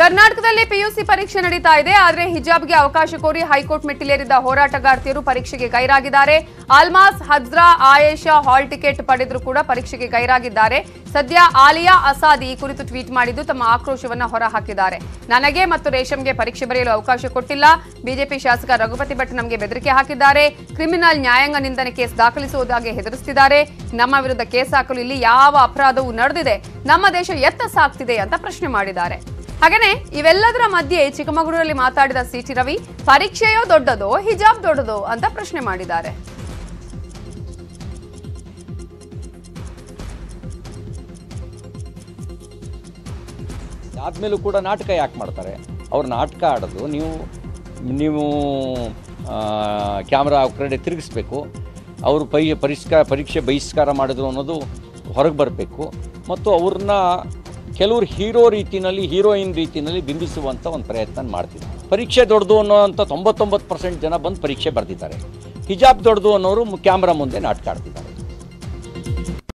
ಕರ್ನಾಟಕದಲ್ಲಿ ಪಿಯುಸಿ ಪರೀಕ್ಷೆ ನಡೀತಾ ಇದೆ. ಆದರೆ ಹಿಜಾಬ್ಗೆ ಅವಕಾಶ ಕೋರಿ ಹೈಕೋರ್ಟ್ ಮೆಟ್ಟಿಲೇರಿದ್ದ ಹೋರಾಟಗಾರ್ತಿಯರು ಪರೀಕ್ಷೆಗೆ ಗೈರಾಗಿದ್ದಾರೆ. ಆಲ್ಮಾಸ್ ಹಜ್ರಾ, ಆಯೇಷಾ ಹಾಲ್ ಟಿಕೆಟ್ ಪಡೆದರೂ ಕೂಡ ಪರೀಕ್ಷೆಗೆ ಗೈರಾಗಿದ್ದಾರೆ. ಸದ್ಯ ಆಲಿಯಾ ಅಸಾದ್ ಈ ಕುರಿತು ಟ್ವೀಟ್ ಮಾಡಿದ್ದು ತಮ್ಮ ಆಕ್ರೋಶವನ್ನು ಹೊರಹಾಕಿದ್ದಾರೆ. ನನಗೆ ಮತ್ತು ರೇಷಂಗೆ ಪರೀಕ್ಷೆ ಬರೆಯಲು ಅವಕಾಶ ಕೊಟ್ಟಿಲ್ಲ. ಬಿಜೆಪಿ ಶಾಸಕ ರಘುಪತಿ ಭಟ್ ನಮಗೆ ಬೆದರಿಕೆ ಹಾಕಿದ್ದಾರೆ. ಕ್ರಿಮಿನಲ್ ನ್ಯಾಯಾಂಗ ನಿಂದನೆ ಕೇಸ್ ದಾಖಲಿಸುವುದಾಗಿ ಹೆದರಿಸುತ್ತಿದ್ದಾರೆ ನಮ್ಮ ವಿರುದ್ಧ ಕೇಸ್ ಹಾಕಲು ಇಲ್ಲಿ ಯಾವ ಅಪರಾಧವೂ ನಡೆದಿದೆ. ನಮ್ಮ ದೇಶ ಎತ್ತ ಸಾಕ್ತಿದೆ ಅಂತ ಪ್ರಶ್ನೆ ಮಾಡಿದ್ದಾರೆ. ಹಾಗೇನೆ, ಇವೆಲ್ಲದರ ಮಧ್ಯೆ ಚಿಕ್ಕಮಗಳೂರಲ್ಲಿ ಮಾತಾಡಿದ ಸಿಟಿ ರವಿ, ಪರೀಕ್ಷೆಯೋ ದೊಡ್ಡದೋ, ಹಿಜಾಬ್ ದೊಡ್ಡದೋ ಅಂತ ಪ್ರಶ್ನೆ ಮಾಡಿದ್ದಾರೆ. ಆದ್ಮೇಲೂ ಕೂಡ ನಾಟಕ ಯಾಕೆ ಮಾಡ್ತಾರೆ? ಅವ್ರು ನಾಟಕ ಆಡೋದು ನೀವು ನೀವು ಕ್ಯಾಮ್ರಾ ಕಡೆ ತಿರುಗಿಸ್ಬೇಕು, ಅವರು ಪೈ ಪರಿಷ್ಕಾರ ಪರೀಕ್ಷೆ ಬಹಿಷ್ಕಾರ ಮಾಡಿದ್ರು ಅನ್ನೋದು ಹೊರಗೆ ಬರಬೇಕು, ಮತ್ತು ಅವ್ರನ್ನ ಕೆಲವರು ಹೀರೋ ರೀತಿಯಲ್ಲಿ ಹೀರೋಯಿನ್ ರೀತಿಯಲ್ಲಿ ಬಿಂಬಿಸುವಂಥ ಒಂದು ಪ್ರಯತ್ನ ಮಾಡ್ತೀನಿ ಪರೀಕ್ಷೆ ದೊಡ್ಡದು ಅನ್ನೋವಂಥ ತೊಂಬತ್ತೊಂಬತ್ತು ಪರ್ಸೆಂಟ್ ಜನ ಬಂದು ಪರೀಕ್ಷೆ ಬರೆದಿದ್ದಾರೆ. ಹಿಜಾಬ್ ದೊಡ್ಡದು ಅನ್ನೋರು ಕ್ಯಾಮ್ರಾ ಮುಂದೆ ನಾಟಕ ಆಡ್ತಿದ್ದಾರೆ.